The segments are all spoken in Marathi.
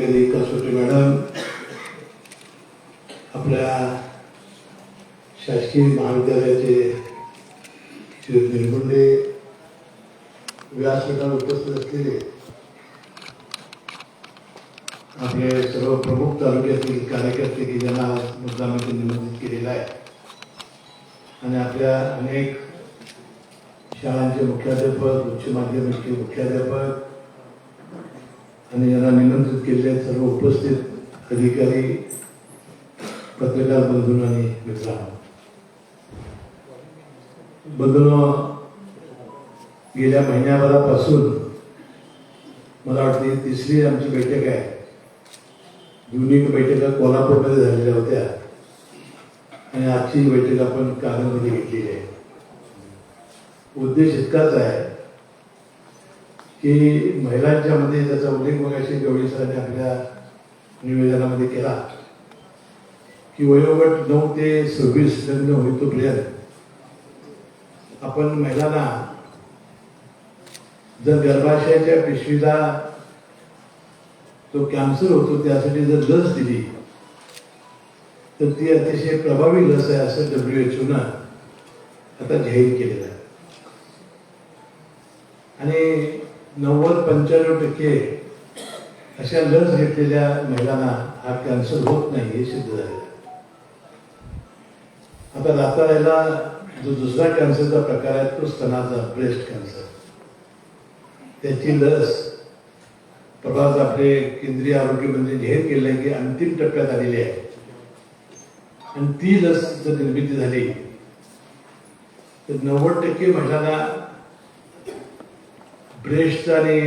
कसोटी मॅडम आपल्या शासकीय महाविद्यालयाचे श्री निरगुंडे व्यासपीठावर उपस्थित असलेले आपले सर्व प्रमुख तालुक्यातील कार्यकर्ते की ज्यांना मुद्दामध्ये निमंत्रित केलेलं आहे आणि आपल्या अनेक शाळांचे मुख्याध्यापक उच्च माध्यमिकचे मुख्याध्यापक आणि यांना निमंत्रित केलेले सर्व उपस्थित अधिकारी पत्रकार बंधूंनो आणि मित्रांनो. बंधूंनो गेल्या महिन्याभरापासून मला वाटते तिसरी आमची बैठक आहे. युनिक बैठका कोल्हापूरमध्ये झालेल्या होत्या. आणि आजची बैठक आपण कानामध्ये घेतलेली आहे. उद्देश इतकाच आहे की महिलांच्या मध्ये त्याचा उल्लेख मगाशी गवळी सरांनी आपल्या निवेदनामध्ये केला. की वयोगट नऊ ते सव्वीस लग्न होईतोपर्यंत आपण महिलांना जर गर्भाशयाच्या पिशवीला जो कॅन्सर होतो त्यासाठी जर लस दिली तर ती अतिशय प्रभावी लस आहे असं डब्ल्यू एच ओनं आता जाहीर केलेलं आहे. आणि नव्वद पंच्याण्णव टक्के अशा लस घेतलेल्या महिलांना हा कॅन्सर होत नाही हे सिद्ध झालेलं आता दाताळ्याला जो दुसरा कॅन्सरचा प्रकार आहे तो स्तनाचा ब्रेस्ट कॅन्सर त्याची लस प्रभास आपले केंद्रीय आरोग्य मंत्री जाहीर केलं आहे की अंतिम टप्प्यात आलेली आहे. आणि ती लस जर निर्मिती झाली तर नव्वद टक्के महिलांना ब्रेस्टचा आणि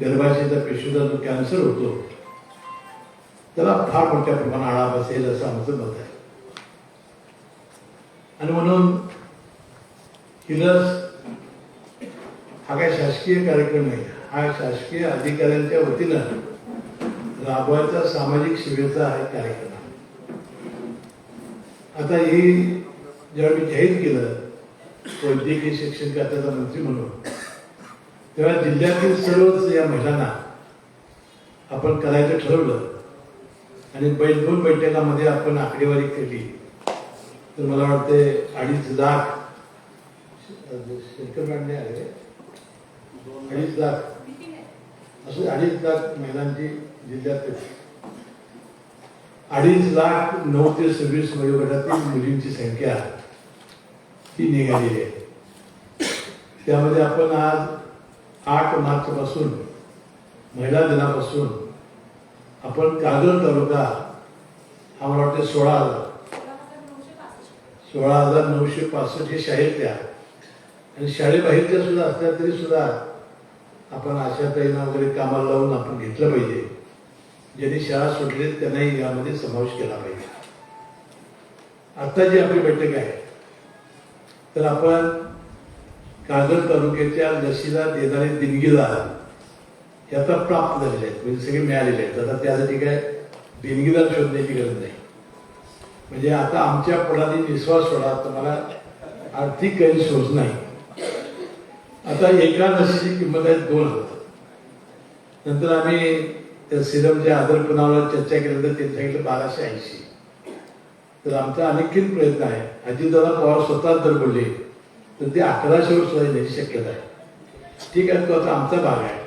गर्भाशयाचा पेशीचा जो कॅन्सर होतो त्याला फार मोठ्या प्रमाणात आळा बसेल असं आमचं मत आहे. आणि म्हणून ही लस हा काय शासकीय कार्यक्रम नाही हा शासकीय अधिकाऱ्यांच्या वतीनं राबवायचा सामाजिक सेवेचा हा कार्यक्रम आहे. आता ही ज्यावेळी मी जाहीर केलं वैद्यकीय शिक्षण खात्याचा मंत्री म्हणून तेव्हा जिल्ह्यातील सर्वच या महिलांना आपण करायचं ठरवलं. आणि बैल दोन बैठकामध्ये आपण आकडेवारी केली. तर मला वाटते अडीच लाख शेरकर मॅडम आले अडीच लाख. असं अडीच लाख महिलांची जिल्ह्यात अडीच लाख नऊ ते सव्वीस वयोगटातील मुलींची संख्या ही निघालेली आहे. त्यामध्ये आपण आज आठ मार्चपासून महिला दिनापासून आपण कागल तालुका हा मला वाटते सोळा हजार. सोळा हजार नऊशे पासष्ट हे शाळेतल्या आणि शाळेबाहेरच्या सुद्धा असल्या तरी सुद्धा आपण आशाताईंना वगैरे कामाला लावून आपण घेतलं पाहिजे. ज्यांनी शाळा सुटली त्यांनाही यामध्ये समावेश केला पाहिजे. आता जी आपली बैठक आहे. तर आपण कागल तालुक्याच्या लशीला देणारे देणगीदार हे आता प्राप्त झालेले आहेत. म्हणजे सगळे मिळालेले आहेत. आता त्यासाठी काय देणगीदार शोधण्याची गरज नाही. म्हणजे आता आमच्या पुढाने विश्वास सोडा. तर मला आर्थिक सोच नाही. आता एका लसीची किंमत आहे दोन हजार. नंतर आम्ही त्या सिरमच्या आदरपणावर चर्चा केल्यानंतर त्यांनी सांगितलं बाराशे ऐंशी. तर आमचा आणखीन प्रयत्न आहे. अजितदादा पवार स्वतः दर बोलले. तर ते अकराशेवर सुद्धा येण्याची शक्यता आहे. ठीक आहे तो आता आमचा भाग आहे.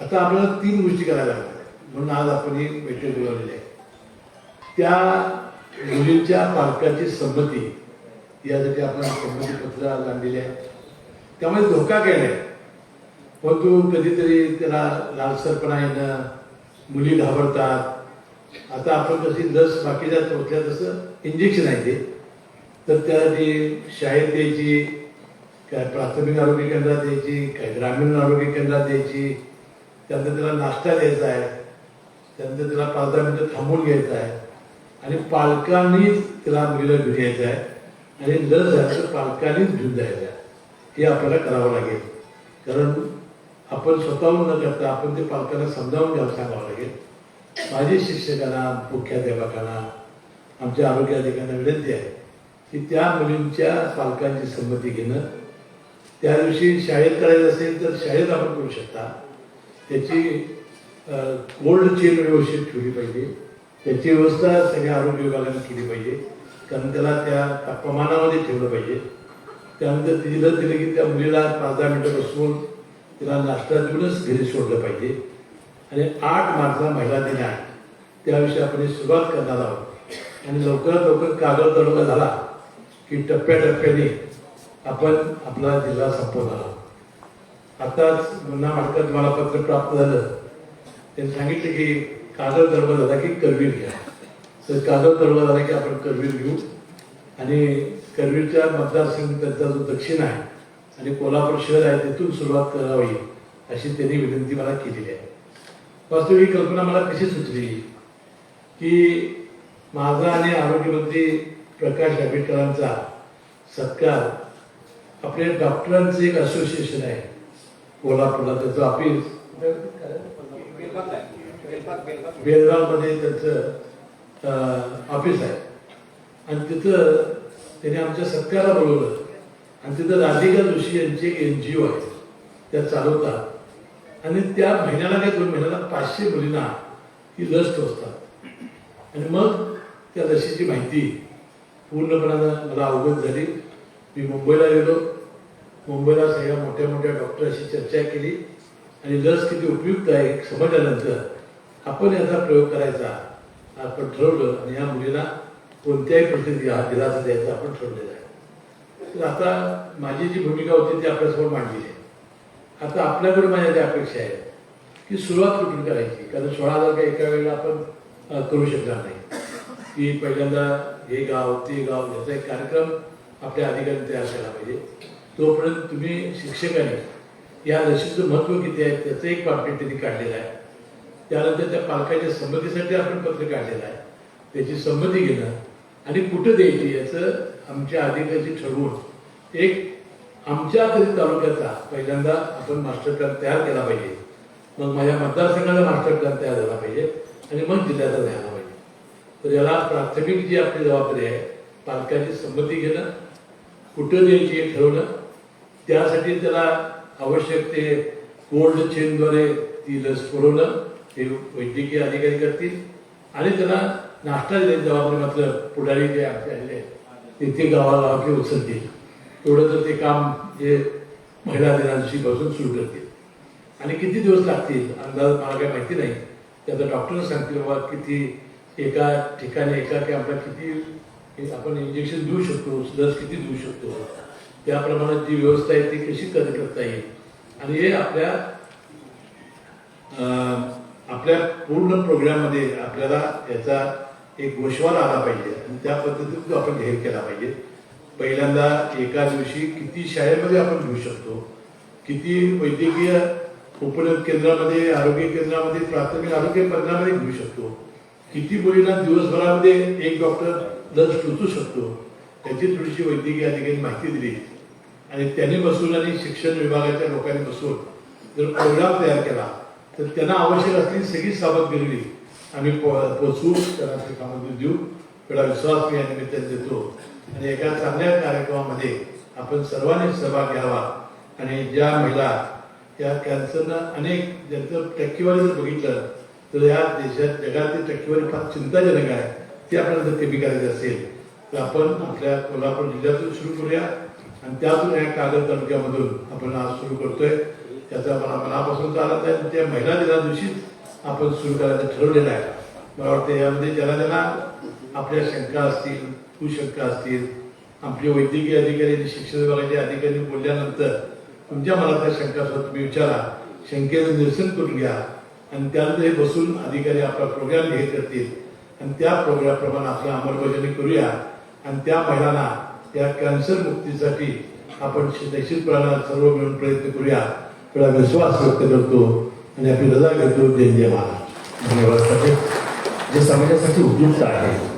आता आपल्याला तीन गोष्टी करायला लागतात म्हणून आज आपण ही बैठक बोलावलेली आहे. त्या मुलींच्या पालकाची संमती यासाठी आपण संमती पत्र आज आणलेली आहे. त्यामुळे धोका काय नाही. परंतु कधीतरी त्याला लालसरपणा येणं मुली घाबरतात. आता आपण कशी लस बाकीच्या टोचल्या तसं इंजेक्शन आहे ते तर त्यासाठी शाळेत द्यायची काय प्राथमिक आरोग्य केंद्रात द्यायची काय ग्रामीण आरोग्य केंद्रात द्यायची. त्यानंतर त्याला नाश्ता द्यायचा आहे. त्यानंतर त्याला पाच दहा मिनटं थांबून घ्यायचं आहे. आणि पालकांनीच त्याला मुलीला घेऊन यायचं आहे. आणि लस झालं तर पालकांनीच घेऊन जायचं आहे. हे आपल्याला करावं लागेल. कारण आपण स्वतःहून न करता आपण ते पालकांना समजावून घ्यावं सांगावं लागेल. माझे शिक्षकांना मुख्याध्यापकांना आमच्या आरोग्य अधिकाऱ्यांना विनंती आहे. की त्या मुलींच्या पालकांची संमती घेणं. त्या दिवशी शाळेत करायचं असेल तर शाळेत आपण करू शकता. त्याची कोल्ड चेन व्यवस्थित ठेवली पाहिजे. त्याची व्यवस्था सगळ्या आरोग्य विभागाने केली पाहिजे. कारण त्याला त्या तापमानामध्ये ठेवलं पाहिजे. त्यानंतर तिला दिलं की त्या मुलीला पाच दहा मिनटं बसवून तिला नाश्ता देऊनच घरी सोडलं पाहिजे. आणि आठ मार्चला महिला दिन आहे. त्याविषयी आपण सुरुवात करणार आहोत. आणि लवकरात लवकर कागद तडका झाला. की टप्प्याटप्प्याने आपण आपला जिल्हा संपवला. आताच मुन्ना माडकर मला पत्र प्राप्त झालं. त्यांनी सांगितलं की कागद दरबार झाला की करवीर घ्या. तर कागद दरबार झाला की आपण करवीर घेऊ. आणि करवीरच्या मतदारसंघ त्यांचा जो दक्षिण आहे आणि कोल्हापूर शहर आहे तिथून सुरुवात करावी अशी त्यांनी विनंती मला केलेली आहे. वास्तविक ही कल्पना मला कशी सुचली? की माझा आणि आरोग्यमंत्री प्रकाश आंबेडकरांचा सत्कार. आपल्या डॉक्टरांचं एक असोसिएशन आहे. कोल्हापूरला त्याचं ऑफिस बेळगावमध्ये त्यांचं ऑफिस आहे. आणि तिथं त्याने आमच्या सत्काराला बोलवलं. आणि तिथं राधिका जोशी यांची एक एन जी ओ आहे त्या चालवतात. आणि त्या महिन्याला काय दोन महिन्याला पाचशे मुलींना ती लस टोचतात. आणि मग त्या लसीची माहिती पूर्णपणानं मला अवगत झाली. मी मुंबईला गेलो. मुंबईला सगळ्या मोठ्या मोठ्या डॉक्टरांशी चर्चा केली. आणि लस किती उपयुक्त आहे समजल्यानंतर आपण याचा प्रयोग करायचा आपण ठरवलं आणि या मुलीला कोणत्याही परिस्थितीत हा दिलासा द्यायचा आपण ठरवलेला आहे. तर आता माझी जी भूमिका होती ती आपल्यासमोर मांडली आहे. आता आपल्याकडे माझ्या ज्या अपेक्षा आहेत की सुरुवात कुठून करायची? कारण सोळा हजार काही एका वेळेला आपण करू शकणार नाही. की पहिल्यांदा हे गाव ते गाव याचा एक कार्यक्रम आपल्या अधिकाऱ्यांनी तयार केला पाहिजे. तोपर्यंत तुम्ही शिक्षकांनी या लसीचं महत्त्व किती आहे त्याचं एक पॅम्पलेट त्यांनी काढलेलं आहे. त्यानंतर त्या पालकाच्या संमतीसाठी आपण पत्र काढलेलं आहे. त्याची संमती घेणं आणि कुठं द्यायची याचं आमच्या अधिकाऱ्याची ठरवून एक आमच्या तरी तालुक्याचा पहिल्यांदा आपण मास्टर प्लॅन तयार केला पाहिजे. मग माझ्या मतदारसंघाचा मास्टर प्लॅन तयार झाला पाहिजे आणि मग जिल्ह्याचा द्यायला तर याला प्राथमिक जी आपली जबाबदारी आहे पालकांची संमती घेणं कुठं द्यायची हे ठरवणं त्यासाठी त्याला आवश्यक ते कोल्ड चेनद्वारे ती लस पुरवणं हे वैद्यकीय अधिकारी करतील. आणि त्याला नाश्ता देण्याची जबाबदारी मात्र पुढारी जे आमचे आलेले आहेत, ते ते गावागावाकडे उचलतील तेवढं तर ते काम जे महिला दिनांशी पासून सुरू करतील. आणि किती दिवस लागतील अंदाज मला काही माहिती नाही. त्याचा डॉक्टर सांगतील बाबा किती एका ठिकाणी एका कॅम्पला किती आपण इंजेक्शन देऊ शकतो लस किती देऊ शकतो. त्याप्रमाणे जी व्यवस्था आहे ती कशी कर करता येईल? आणि हे आपल्या अं, आपल्या पूर्ण प्रोग्राममध्ये आपल्याला याचा एक गोषवार आला पाहिजे. आणि त्या पद्धतीत तो आपण जाहीर केला पाहिजे. पहिल्यांदा एका दिवशी किती शाळेमध्ये आपण घेऊ शकतो? किती वैद्यकीय उपलब्ध केंद्रामध्ये आरोग्य केंद्रामध्ये प्राथमिक आरोग्य केंद्रामध्ये घेऊ शकतो? किती मुलींना दिवसभरामध्ये एक डॉक्टर लस टोचू शकतो त्याची थोडीशी वैद्यकीय अधिकारी माहिती दिली. आणि त्यांनी बसून आणि शिक्षण विभागाच्या लोकांनी बसून जर प्रोग्राम तयार केला तर त्यांना आवश्यक असलेली सगळी सामग्री आम्ही पो- पोचवू त्यांना ते कामगिरी देऊ. थोडा विश्वास मी या निमित्ताने देतो. आणि एका चांगल्या कार्यक्रमामध्ये आपण सर्वांनी सहभाग घ्यावा. आणि ज्या महिला या कॅन्सरनं अनेक ज्यांचं टक्केवारी जर बघितलं तर या देशात जगातील टक्केवारी फार चिंताजनक आहे. ती आपल्याला जर कमी करायची असेल तर आपण आपल्या कोल्हापूर जिल्ह्यातून सुरू करूया. आणि त्यातून या कागद तालुक्यामधून आपण आज सुरू करतोय. त्याचा मला मनापासून चालत आहे. आणि त्या महिला दिना दिवशीच आपण सुरू करायचं ठरवलेलं आहे. मला वाटतं यामध्ये ज्याला ज्याला आपल्या शंका असतील कुशंका असतील आपले वैद्यकीय अधिकारी आणि शिक्षण विभागाचे अधिकारी बोलल्यानंतर तुमच्या मनातल्या शंका असतात तुम्ही विचारा. शंकेचं निरसन करून घ्या. आणि त्यानंतर हे बसून अधिकारी आपला प्रोग्राम घेत करतील. आणि त्या प्रोग्रामप्रमाणे आपलं अंमलबजावणी करूया. आणि त्या महिलांना या कॅन्सर मुक्तीसाठी आपण निश्चितपणानं सर्व मिळून प्रयत्न करूया. थोडा विश्वास व्यक्त करतो आणि आपली रजा घेतो. जय जय महाराज. धन्यवाद. जे समाजासाठी उपयुक्त आहे